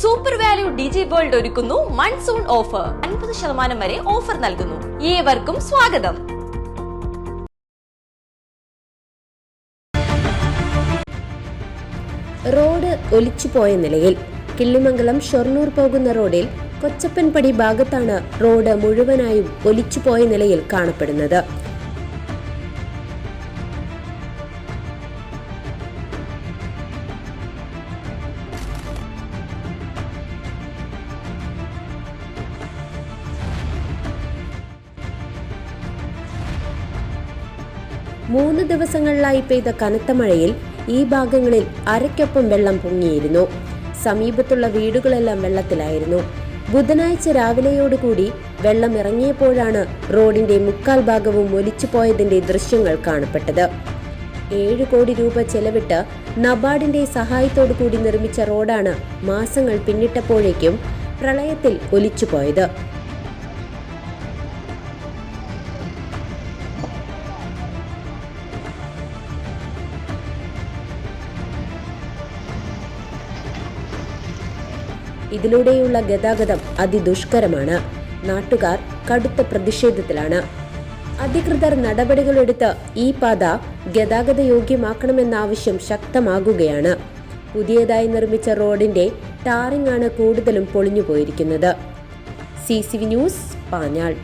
Super value digi world ഒരുക്കുന്നു monsoon offer അൻപത് ശതമാനം വരെ ഓഫർ നൽകുന്നു. ഏവർക്കും സ്വാഗതം. റോഡ് ഒലിച്ചുപോയ നിലയിൽ കിള്ളിമംഗലം ഷൊർണൂർ പോകുന്ന റോഡിൽ കൊച്ചപ്പൻപടി ഭാഗത്താണ് റോഡ് മുഴുവനായും ഒലിച്ചുപോയ നിലയിൽ കാണപ്പെടുന്നത്. മൂന്ന് ദിവസങ്ങളിലായി പെയ്ത കനത്ത മഴയിൽ ഈ ഭാഗങ്ങളിൽ അരയ്ക്കൊപ്പം വെള്ളം പൊങ്ങിയിരുന്നു. സമീപത്തുള്ള വീടുകളെല്ലാം വെള്ളത്തിലായിരുന്നു. ബുധനാഴ്ച രാവിലെയോടുകൂടി വെള്ളം ഇറങ്ങിയപ്പോഴാണ് റോഡിന്റെ മുക്കാൽ ഭാഗവും ഒലിച്ചു പോയതിന്റെ ദൃശ്യങ്ങൾ കാണപ്പെട്ടത്. ഏഴ് കോടി രൂപ ചെലവിട്ട് നബാർഡിന്റെ സഹായത്തോടു കൂടി നിർമ്മിച്ച റോഡാണ് മാസങ്ങൾ പിന്നിട്ടപ്പോഴേക്കും പ്രളയത്തിൽ ഒലിച്ചുപോയത്. ഇതിലൂടെയുള്ള ഗതാഗതം അതിദുഷ്കരമാണ്. നാട്ടുകാർ കടുത്ത പ്രതിഷേധത്തിലാണ്. അധികൃതർ നടപടികളെടുത്ത് ഈ പാത ഗതാഗത യോഗ്യമാക്കണമെന്ന ആവശ്യം ശക്തമാകുകയാണ്. പുതിയതായി നിർമ്മിച്ച റോഡിന്റെ ടാറിംഗ് ആണ് കൂടുതലും പൊളിഞ്ഞു പോയിരിക്കുന്നത് C C V news Panjal.